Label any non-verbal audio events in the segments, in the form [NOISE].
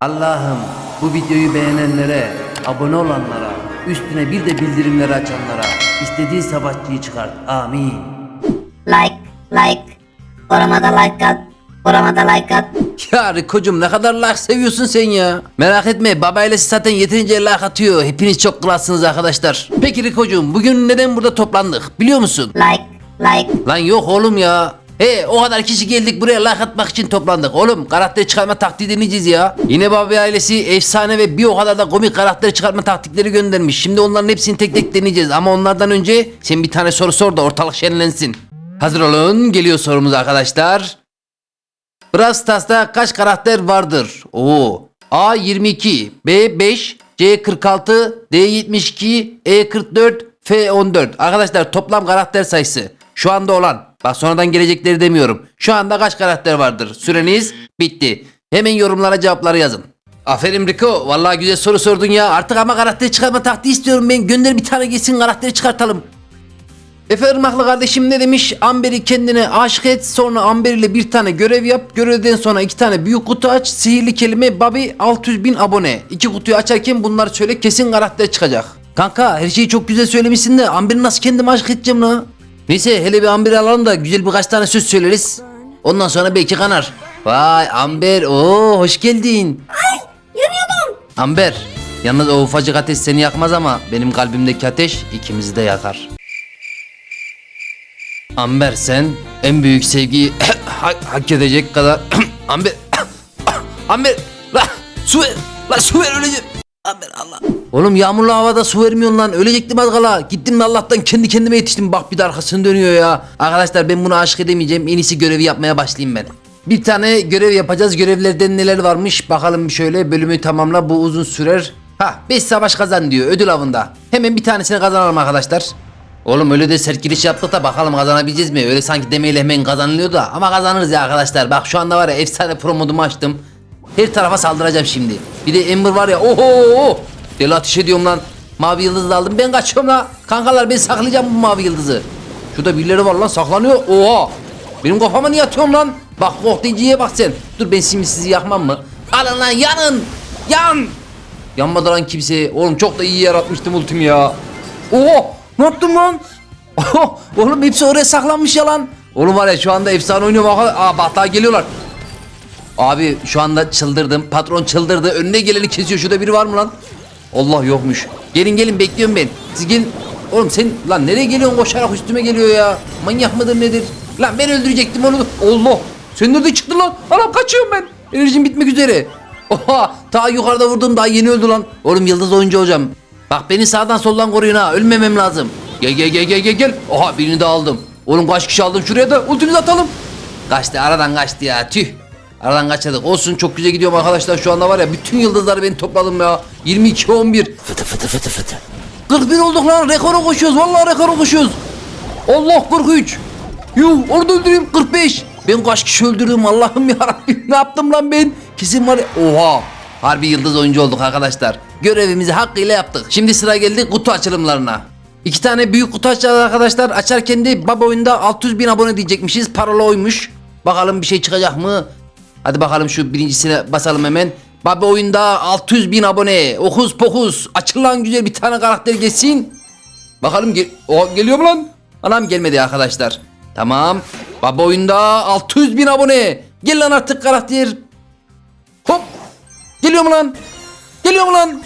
Allah'ım bu videoyu beğenenlere, abone olanlara, üstüne bir de bildirimleri açanlara istediği savaşçıyı çıkart. Amin. Like, like. Koramada like at. Koramada like at. Ya Riko'cum ne kadar like seviyorsun sen ya. Merak etme baba ailesi zaten yeterince like atıyor. Hepiniz çok klassınız arkadaşlar. Peki Riko'cum bugün neden burada toplandık biliyor musun? Like, like. Lan yok oğlum ya. He o kadar kişi geldik buraya like atmak için toplandık. Oğlum karakter çıkarma taktiği deneyeceğiz ya. Yine Baba ailesi efsane ve bir o kadar da komik karakter çıkarma taktikleri göndermiş. Şimdi onların hepsini tek tek deneyeceğiz. Ama onlardan önce sen bir tane soru sor da ortalık şenlensin. Hazır olun geliyor sorumuz arkadaşlar. Brawl Stars'ta kaç karakter vardır? Oo. A 22, B 5, C 46, D 72, E 44, F 14. Arkadaşlar toplam karakter sayısı. Şu anda olan. Bak sonradan gelecekleri demiyorum. Şu anda kaç karakter vardır? Süreniz bitti. Hemen yorumlara cevapları yazın. Aferin Rico. Vallahi güzel soru sordun ya. Artık ama karakter çıkarma taktiği istiyorum ben. Gönder bir tane gelsin karakteri çıkartalım. Efe Irmaklı kardeşim ne demiş? Amber'i kendine aşık et. Sonra Amber ile bir tane görev yap. Görevden sonra iki tane büyük kutu aç. Sihirli kelime Bobby 600 bin abone. İki kutuyu açarken bunları söyle kesin karakter çıkacak. Kanka her şeyi çok güzel söylemişsin de Amber'i nasıl kendime aşık edeceğim la? Neyse hele bir Amber'i alalım da güzel birkaç tane söz söyleriz. Ondan sonra belki kanar. Vay Amber oo hoş geldin. Ay yanıyordum. Amber yalnız o ufacık ateş seni yakmaz ama benim kalbimdeki ateş ikimizi de yakar. Amber sen en büyük sevgiyi [COUGHS] hak, hak edecek kadar [COUGHS] Amber [COUGHS] Amber la su ver la su ver öleceğim Amber Allah. Oğlum yağmurlu havada su vermiyorsun lan. Ölecektim az kala. Gittim de Allah'tan kendi kendime yetiştim. Bak bir de arkasını dönüyor ya. Arkadaşlar ben bunu aşık edemeyeceğim. En iyisi görevi yapmaya başlayayım ben. Bir tane görev yapacağız. Görevlerden neler varmış? Bakalım şöyle. Bölümü tamamla. Bu uzun sürer. Ha 5 savaş kazan diyor. Ödül avında. Hemen bir tanesini kazanalım arkadaşlar. Oğlum öyle de sert giriş yaptık da bakalım kazanabileceğiz mi? Öyle sanki demeyle hemen kazanılıyor da. Ama kazanırız ya arkadaşlar. Bak şu anda var ya efsane pro modumu açtım. Her tarafa saldıracağım şimdi. Bir de Ember var ya oho Deli ateş ediyorum lan. Mavi yıldızı da aldım ben kaçıyorum la. Kankalar ben saklayacağım bu mavi yıldızı. Şurada birileri var lan saklanıyor. Oha. Benim kafama niye atıyorsun lan? Bak kohtayıcıya bak sen. Dur ben şimdi sizi yakmam mı? Alın lan yanın. Yan. Yanmadı lan kimse. Oğlum çok da iyi yaratmıştım ultimi ya. Oho! Ne yaptım lan? [LAUGHS] Oğlum hepsi oraya saklanmış ya lan. Oğlum var ya şu anda efsane oynuyor. Aa bak daha geliyorlar. Abi şu anda çıldırdım. Patron çıldırdı. Önüne geleni kesiyor. Şurada biri var mı lan? Allah yokmuş. Gelin gelin bekliyorum ben. Siz gelin. Oğlum sen lan nereye geliyorsun koşarak üstüme geliyor ya. Manyak mıdır nedir? Lan ben öldürecektim onu. Allah. Sen nerede çıktın lan? Anam kaçıyorum ben. Enerjim bitmek üzere. Oha ta yukarıda vurdum daha yeni öldü lan. Oğlum yıldız oyuncu olacağım. Bak beni sağdan soldan koruyun ha. Ölmemem lazım. Gel gel gel gel gel gel. Oha birini de aldım. Oğlum kaç kişi aldım şuraya da ultimizi atalım. Kaçtı aradan kaçtı ya tüh. Aradan kaçırdık. Olsun çok güzel gidiyorum arkadaşlar şu anda var ya bütün yıldızları ben topladım ya. 22 11. Fıtı fıtı fıtı fıtı. 41 olduk lan rekora koşuyoruz vallahi rekora koşuyoruz. Allah 43. Yuh orada öldüreyim 45. Ben kaç kişi öldürdüm Allah'ım ya Rabbim ne yaptım lan ben? Kesin var ya. Oha. Harbi yıldız oyuncu olduk arkadaşlar. Görevimizi hakkıyla yaptık. Şimdi sıra geldi kutu açılımlarına. İki tane büyük kutu açacağız arkadaşlar. Açarken de baba oyunda 600 bin abone diyecekmişiz. Parola oymuş. Bakalım bir şey çıkacak mı? Hadi bakalım şu birincisine basalım hemen. Baba oyunda 600 bin abone. Okuz pokuz. Açılan güzel bir tane karakter geçsin. Bakalım gel o geliyor mu lan? Anam gelmedi arkadaşlar. Tamam. Baba oyunda 600 bin abone. Gel lan artık karakter. Hop. Geliyor mu lan? Geliyor mu lan?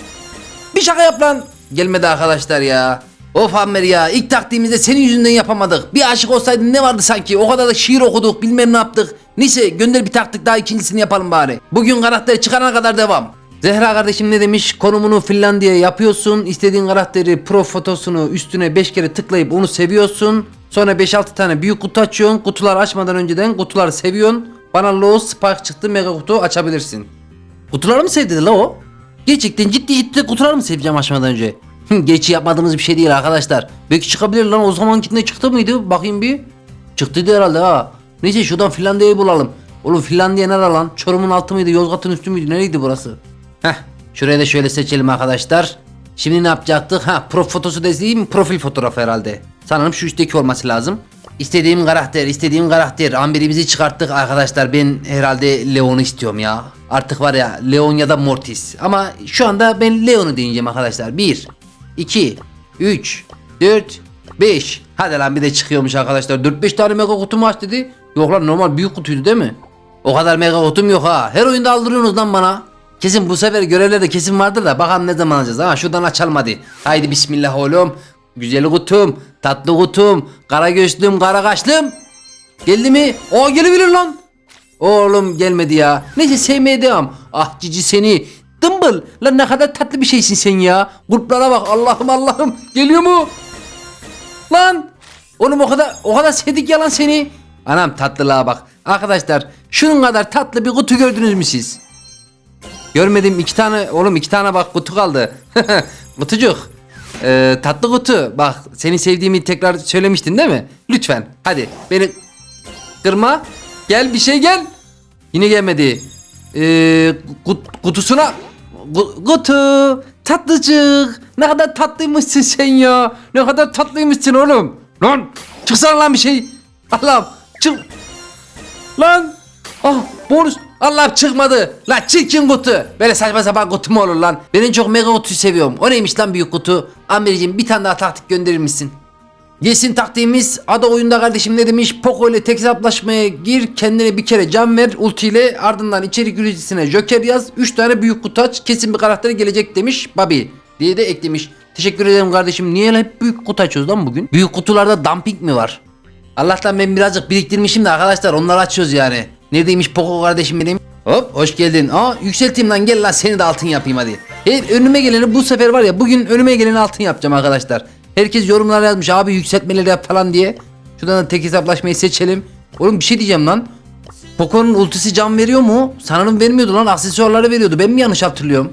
Bir şaka yap lan. Gelmedi arkadaşlar ya. Of Amber ya ilk taktiğimizde senin yüzünden yapamadık. Bir aşık olsaydın ne vardı sanki? O kadar da şiir okuduk bilmem ne yaptık. Neyse gönder bir taktik daha ikincisini yapalım bari. Bugün karakter çıkana kadar devam. Zehra kardeşim ne demiş? Konumunu Finlandiya yapıyorsun. İstediğin karakteri pro fotosunu üstüne 5 kere tıklayıp onu seviyorsun. Sonra 5-6 tane büyük kutu açıyorsun. Kutuları açmadan önceden kutuları seviyorsun. Bana low spark çıktı mega kutu açabilirsin. Kutuları mı sevdi la o? Gerçekten ciddi ciddi kutuları mı seveceğim açmadan önce? [LAUGHS] Geçi yapmadığımız bir şey değil arkadaşlar. Belki çıkabilir lan o zamankinde çıktı mıydı? Bakayım bir. Çıktıydı herhalde ha. Neyse şuradan Finlandiya'yı bulalım. Oğlum Finlandiya nere lan? Çorum'un altı mıydı? Yozgat'ın üstü müydü? Nereydi burası? Heh. Şuraya da şöyle seçelim arkadaşlar. Şimdi ne yapacaktık? Ha, profil fotosu dediğim profil fotoğrafı herhalde. Sanırım şu üstteki olması lazım. İstediğim karakter, istediğim karakter. Amber'i bizi çıkarttık arkadaşlar. Ben herhalde Leon'u istiyorum ya. Artık var ya Leon ya da Mortis. Ama şu anda ben Leon'u deneyeceğim arkadaşlar. 1, 2, 3, 4, 5. Hadi lan bir de çıkıyormuş arkadaşlar. 4-5 tane mega kutu mu aç dedi. Yok lan normal büyük kutuydu değil mi? O kadar mega kutum yok ha. Her oyunda aldırıyorsunuz lan bana. Kesin bu sefer görevlerde kesin vardır da bakalım ne zaman alacağız. Ha şuradan açalım hadi. Haydi bismillah oğlum. Güzel kutum, tatlı kutum, kara gözlüm, kara kaşlım. Geldi mi? O gelebilir lan. Oğlum gelmedi ya. Neyse sevmeye devam. Ah cici seni. Dımbıl. Lan ne kadar tatlı bir şeysin sen ya. Gruplara bak Allah'ım Allah'ım. Geliyor mu? Lan. Oğlum o kadar o kadar sevdik yalan seni. Anam tatlılığa bak. Arkadaşlar şunun kadar tatlı bir kutu gördünüz mü siz? Görmedim iki tane oğlum iki tane bak kutu kaldı. [LAUGHS] Kutucuk. Ee, tatlı kutu. Bak seni sevdiğimi tekrar söylemiştin değil mi? Lütfen hadi beni kırma. Gel bir şey gel. Yine gelmedi. Ee, kut- kutusuna Kutu tatlıcık. Ne kadar tatlıymışsın sen ya. Ne kadar tatlıymışsın oğlum. Lan çıksana lan bir şey. Allah'ım çık. Lan. Ah bonus. Allah'ım çıkmadı. Lan çirkin kutu. Böyle saçma sapan kutu mu olur lan? Ben en çok mega kutuyu seviyorum. O neymiş lan büyük kutu? Americim bir tane daha taktik gönderir misin Gelsin taktiğimiz ada oyunda kardeşim ne demiş Poco ile tek hesaplaşmaya gir kendine bir kere can ver ulti ile ardından içerik üreticisine joker yaz 3 tane büyük kutu aç kesin bir karaktere gelecek demiş Bobby diye de eklemiş. Teşekkür ederim kardeşim niye hep büyük kutu açıyoruz lan bugün? Büyük kutularda dumping mi var? Allah'tan ben birazcık biriktirmişim de arkadaşlar onları açıyoruz yani. Neredeymiş Poco kardeşim benim? Hop hoş geldin. Aa yükselteyim lan gel lan seni de altın yapayım hadi. Hep önüme geleni bu sefer var ya bugün önüme geleni altın yapacağım arkadaşlar. Herkes yorumlara yazmış abi yükseltmeleri yap falan diye. Şuradan da tek hesaplaşmayı seçelim. Oğlum bir şey diyeceğim lan. Poco'nun ultisi can veriyor mu? Sanırım vermiyordu lan aksesuarları veriyordu. Ben mi yanlış hatırlıyorum?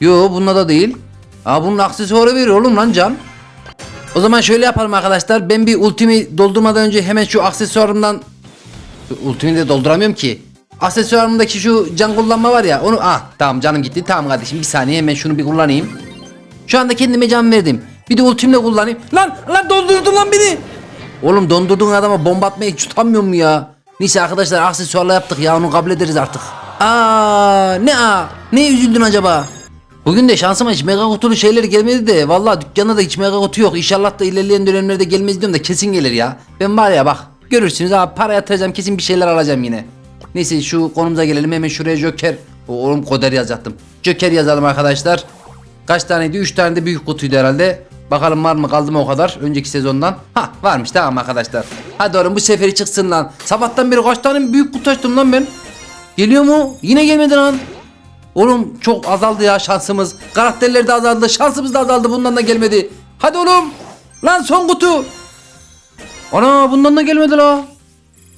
Yo bununla da değil. Aa bunun aksesuarı veriyor oğlum lan can. O zaman şöyle yapalım arkadaşlar. Ben bir ultimi doldurmadan önce hemen şu aksesuarımdan Ultimi de dolduramıyorum ki. Aksesuarımdaki şu can kullanma var ya onu ah tamam canım gitti tamam kardeşim bir saniye hemen şunu bir kullanayım. Şu anda kendime can verdim. Bir de ultimle kullanayım. Lan lan doldurdun lan beni. Oğlum dondurduğun adama bomba atmaya hiç utanmıyor mu ya? Neyse arkadaşlar aksesuarla yaptık ya onu kabul ederiz artık. Aa ne a? Ne üzüldün acaba? Bugün de şansıma hiç mega kutulu şeyler gelmedi de vallahi dükkanda da hiç mega kutu yok. İnşallah da ilerleyen dönemlerde gelmez diyorum da kesin gelir ya. Ben var ya bak görürsünüz abi para yatıracağım kesin bir şeyler alacağım yine. Neyse şu konumuza gelelim hemen şuraya Joker. Oğlum Koder yazacaktım. Joker yazalım arkadaşlar. Kaç taneydi? 3 tane de büyük kutuydu herhalde. Bakalım var mı kaldı mı o kadar önceki sezondan. Ha varmış tamam arkadaşlar. Hadi oğlum bu seferi çıksın lan. Sabahtan beri kaç tane büyük kutu açtım lan ben. Geliyor mu? Yine gelmedi lan. Oğlum çok azaldı ya şansımız. Karakterler de azaldı. Şansımız da azaldı. Bundan da gelmedi. Hadi oğlum. Lan son kutu. Ana bundan da gelmedi la.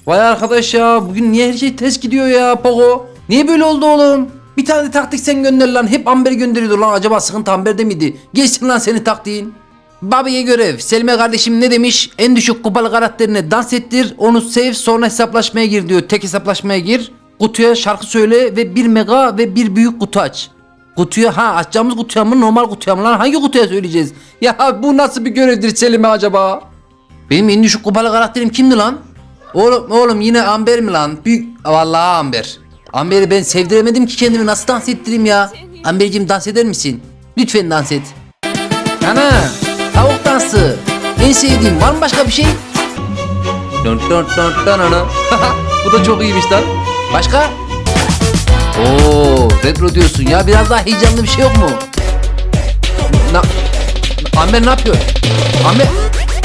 Vay arkadaş ya. Bugün niye her şey ters gidiyor ya Pogo? Niye böyle oldu oğlum? Bir tane taktik sen gönder lan. Hep Amber gönderiyordu lan. Acaba sıkıntı Amber'de miydi? Geçsin lan senin taktiğin. Babiye görev. Selma kardeşim ne demiş? En düşük kupalı karakterine dans ettir. Onu sev sonra hesaplaşmaya gir diyor. Tek hesaplaşmaya gir. Kutuya şarkı söyle ve bir mega ve bir büyük kutu aç. Kutuya ha açacağımız kutuya mı normal kutuya mı lan hangi kutuya söyleyeceğiz? Ya bu nasıl bir görevdir Selim'e acaba? Benim en düşük kupalı karakterim kimdi lan? Oğlum, oğlum yine Amber mi lan? Büyük vallahi Amber. Amber'i ben sevdiremedim ki kendimi nasıl dans ettireyim ya? Amber'cim dans eder misin? Lütfen dans et. Ana tavuk dansı. En sevdiğim var mı başka bir şey? Dun dun dun dun dun. [LAUGHS] Bu da çok iyiymiş lan. Başka? Oo, retro diyorsun ya. Biraz daha heyecanlı bir şey yok mu? Na Amber ne yapıyor? Amber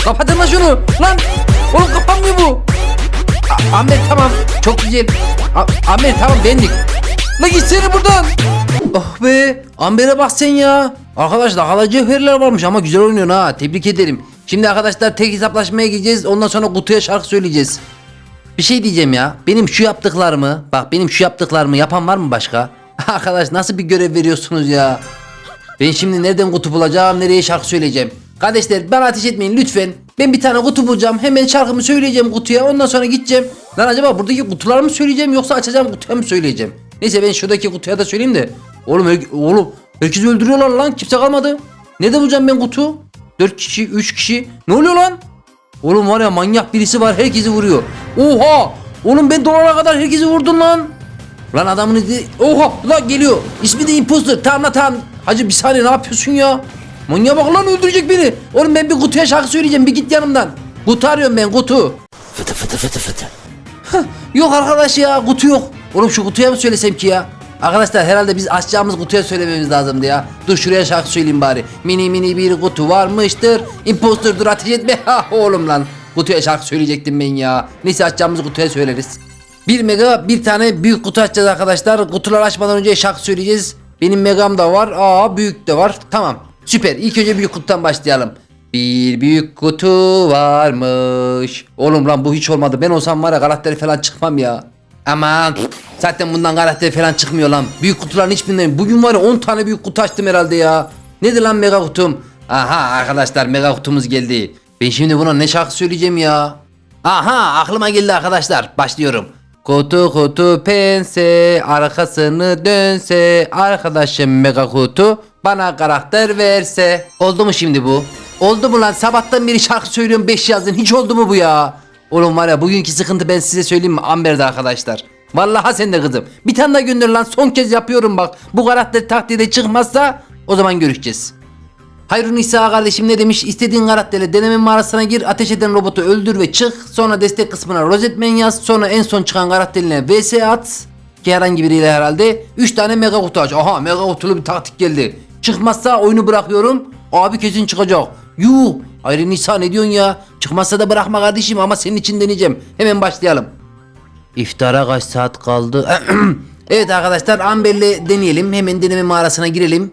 kapatın lan şunu. Lan oğlum kapanmıyor bu. A- Amber tamam. Çok güzel. A- Amber tamam bendik. La gitsene buradan. Oh be. Amber'e bak sen ya. Arkadaşlar hala cevherler varmış ama güzel oynuyorsun ha. Tebrik ederim. Şimdi arkadaşlar tek hesaplaşmaya gideceğiz. Ondan sonra kutuya şarkı söyleyeceğiz. Bir şey diyeceğim ya. Benim şu yaptıklarımı, bak benim şu yaptıklarımı yapan var mı başka? [LAUGHS] Arkadaş nasıl bir görev veriyorsunuz ya? Ben şimdi nereden kutu bulacağım, nereye şarkı söyleyeceğim? Kardeşler bana ateş etmeyin lütfen. Ben bir tane kutu bulacağım. Hemen şarkımı söyleyeceğim kutuya. Ondan sonra gideceğim. Lan acaba buradaki kutuları mı söyleyeceğim yoksa açacağım kutuya mı söyleyeceğim? Neyse ben şuradaki kutuya da söyleyeyim de. Oğlum oğlum herkesi öldürüyorlar lan. Kimse kalmadı. Nerede bulacağım ben kutu? 4 kişi, 3 kişi. Ne oluyor lan? Oğlum var ya manyak birisi var herkesi vuruyor. Oha! Oğlum ben dolana kadar herkesi vurdum lan. Lan adamın izi... Oha lan geliyor. İsmi de imposter. Tamam lan tamam. Hacı bir saniye ne yapıyorsun ya? Manyağa bak lan öldürecek beni. Oğlum ben bir kutuya şarkı söyleyeceğim. Bir git yanımdan. Kutu arıyorum ben kutu. Fıtı fıtı fıtı fıtı. Yok arkadaş ya kutu yok. Oğlum şu kutuya mı söylesem ki ya? Arkadaşlar herhalde biz açacağımız kutuya söylememiz lazımdı ya. Dur şuraya şarkı söyleyeyim bari. Mini mini bir kutu varmıştır. Impostor dur ateş etme. Ha [LAUGHS] oğlum lan. Kutuya şarkı söyleyecektim ben ya. Neyse açacağımız kutuya söyleriz. 1 mega bir tane büyük kutu açacağız arkadaşlar. Kutular açmadan önce şarkı söyleyeceğiz. Benim megam da var. Aa büyük de var. Tamam. Süper. İlk önce büyük kutudan başlayalım. Bir büyük kutu varmış. Oğlum lan bu hiç olmadı. Ben olsam var ya karakteri falan çıkmam ya. Aman zaten bundan karakter falan çıkmıyor lan. Büyük kutuların hiçbirinden. Bugün var ya 10 tane büyük kutu açtım herhalde ya. Nedir lan mega kutum? Aha arkadaşlar mega kutumuz geldi. Ben şimdi buna ne şarkı söyleyeceğim ya? Aha aklıma geldi arkadaşlar. Başlıyorum. Kutu kutu pense arkasını dönse arkadaşım mega kutu bana karakter verse. Oldu mu şimdi bu? Oldu mu lan sabahtan beri şarkı söylüyorum 5 yazdın hiç oldu mu bu ya? Oğlum var ya bugünkü sıkıntı ben size söyleyeyim mi Amber'de arkadaşlar. Vallahi sen de kızım. Bir tane daha gönder lan son kez yapıyorum bak. Bu karakter takdirde çıkmazsa o zaman görüşeceğiz. Hayrun İsa kardeşim ne demiş? İstediğin karakterle deneme mağarasına gir, ateş eden robotu öldür ve çık. Sonra destek kısmına Rosetman yaz. Sonra en son çıkan karakterine VS at. Ki herhangi biriyle herhalde. 3 tane mega kutu aç. Aha mega kutulu bir taktik geldi. Çıkmazsa oyunu bırakıyorum. Abi kesin çıkacak. Yuh. Hayrun İsa ne diyorsun ya? Çıkmazsa da bırakma kardeşim ama senin için deneyeceğim. Hemen başlayalım. İftara kaç saat kaldı? [CLEARS THROAT] evet arkadaşlar Amber'le deneyelim. Hemen deneme mağarasına girelim.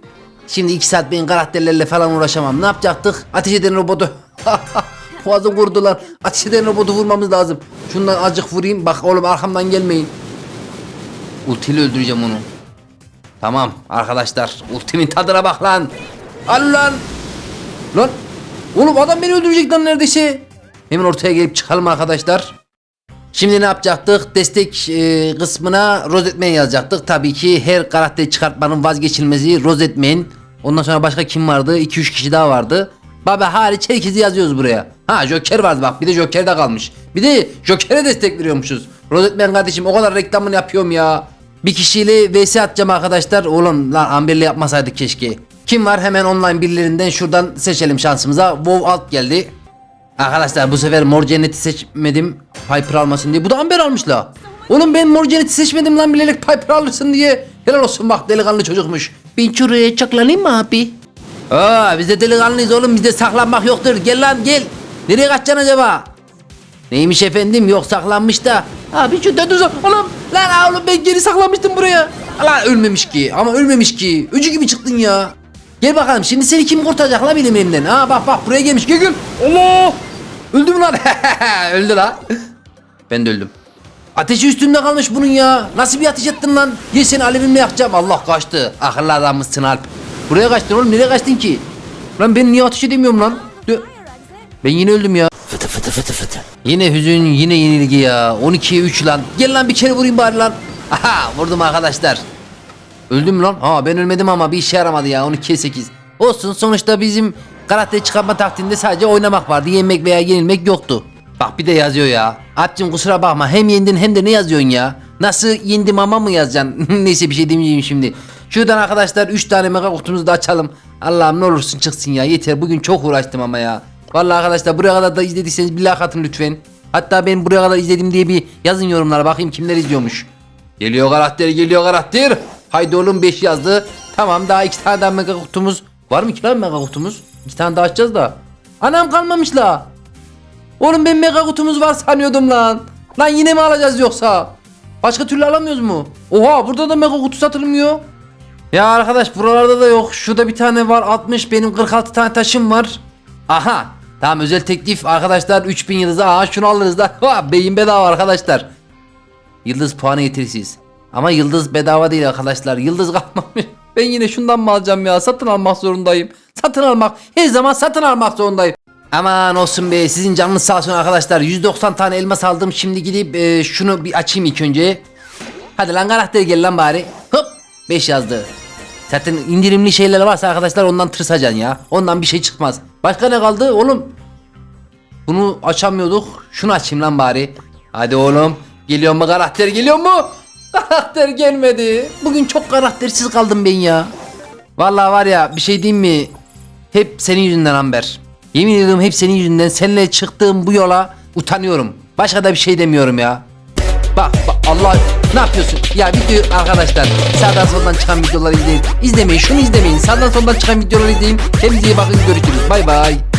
Şimdi iki saat ben karakterlerle falan uğraşamam. Ne yapacaktık? Ateş eden robotu. [LAUGHS] Boğazım kurdular. Ateş eden robotu vurmamız lazım. Şundan azıcık vurayım. Bak oğlum arkamdan gelmeyin. Ultiyle öldüreceğim onu. Tamam arkadaşlar. Ultimin tadına bak lan. Al lan. Lan. Oğlum adam beni öldürecek lan neredeyse. Hemen ortaya gelip çıkalım arkadaşlar. Şimdi ne yapacaktık? Destek e, kısmına Rosetman yazacaktık. Tabii ki her karakteri çıkartmanın vazgeçilmezi Rosetman. Ondan sonra başka kim vardı? 2-3 kişi daha vardı. Baba hariç herkesi yazıyoruz buraya. Ha Joker vardı bak bir de Joker de kalmış. Bir de Joker'e destek veriyormuşuz. Rosetman kardeşim o kadar reklamını yapıyorum ya. Bir kişiyle vs atacağım arkadaşlar. Oğlum lan Amber'le yapmasaydık keşke. Kim var hemen online birilerinden şuradan seçelim şansımıza. WoW alt geldi. Arkadaşlar bu sefer mor cenneti seçmedim Piper almasın diye. Bu da Amber almış la. Oğlum ben mor cenneti seçmedim lan bilerek Piper alırsın diye. Helal olsun bak delikanlı çocukmuş. Ben şuraya çaklanayım mı abi? Aa biz de delikanlıyız oğlum bizde saklanmak yoktur. Gel lan gel. Nereye kaçacaksın acaba? Neymiş efendim yok saklanmış da. Abi şu döndüz oğlum. Lan oğlum ben geri saklanmıştım buraya. Lan ölmemiş ki ama ölmemiş ki. Öcü gibi çıktın ya. Gel bakalım şimdi seni kim kurtaracak la benim elimden? Ha bak bak buraya gelmiş gel gel. Allah. Öldüm lan. [LAUGHS] Öldü la. Ben de öldüm. Ateşi üstünde kalmış bunun ya. Nasıl bir ateş ettin lan? Gel seni alevimle yakacağım. Allah kaçtı. Akıllı adammışsın Alp. Buraya kaçtın oğlum nereye kaçtın ki? Lan ben niye ateş edemiyorum lan? Dö- Ben yine öldüm ya. Fıtı fıtı fıtı fıtı. Yine hüzün yine yenilgi ya. 12'ye 3 lan. Gel lan bir kere vurayım bari lan. Aha vurdum arkadaşlar. Öldüm lan. Ha ben ölmedim ama bir işe yaramadı ya 12'ye 8. Olsun sonuçta bizim karakter çıkartma taktiğinde sadece oynamak vardı. Yenmek veya yenilmek yoktu. Bak bir de yazıyor ya. Atcım kusura bakma hem yendin hem de ne yazıyorsun ya? Nasıl yendim ama mı yazacaksın? [LAUGHS] Neyse bir şey demeyeceğim şimdi. Şuradan arkadaşlar 3 tane mega kutumuzu da açalım. Allah'ım ne olursun çıksın ya yeter bugün çok uğraştım ama ya. Vallahi arkadaşlar buraya kadar da izlediyseniz bir like atın lütfen. Hatta ben buraya kadar izledim diye bir yazın yorumlara bakayım kimler izliyormuş. Geliyor karakter geliyor karakter. Haydi oğlum 5 yazdı. Tamam daha 2 tane daha mega kutumuz. Var mı ki lan mega kutumuz? 2 tane daha açacağız da. Anam kalmamış la. Oğlum ben mega kutumuz var sanıyordum lan. Lan yine mi alacağız yoksa? Başka türlü alamıyoruz mu? Oha burada da mega kutu satılmıyor. Ya arkadaş buralarda da yok. Şurada bir tane var 60 benim 46 tane taşım var. Aha. Tamam özel teklif arkadaşlar 3000 yıldızı. Aha şunu alırız da. Ha, beyin bedava arkadaşlar. Yıldız puanı yetersiz. Ama yıldız bedava değil arkadaşlar. Yıldız kalmamış. [LAUGHS] Ben yine şundan mı alacağım ya? Satın almak zorundayım. Satın almak. Her zaman satın almak zorundayım. Aman olsun be sizin canınız sağ olsun arkadaşlar. 190 tane elmas aldım. Şimdi gidip e, şunu bir açayım ilk önce. Hadi lan karakter gel lan bari. Hop 5 yazdı. Zaten indirimli şeyler varsa arkadaşlar ondan tırsacaksın ya. Ondan bir şey çıkmaz. Başka ne kaldı oğlum? Bunu açamıyorduk. Şunu açayım lan bari. Hadi oğlum. Geliyor mu karakter geliyor mu? Karakter gelmedi. Bugün çok karaktersiz kaldım ben ya. Vallahi var ya bir şey diyeyim mi? Hep senin yüzünden Amber. Yemin ediyorum hep senin yüzünden. Seninle çıktığım bu yola utanıyorum. Başka da bir şey demiyorum ya. Bak bak Allah ne yapıyorsun? Ya video arkadaşlar sağdan soldan çıkan videoları izleyin. İzlemeyin şunu izlemeyin. Sağdan soldan çıkan videoları izleyin. Kendinize iyi bakın görüşürüz. Bay bay.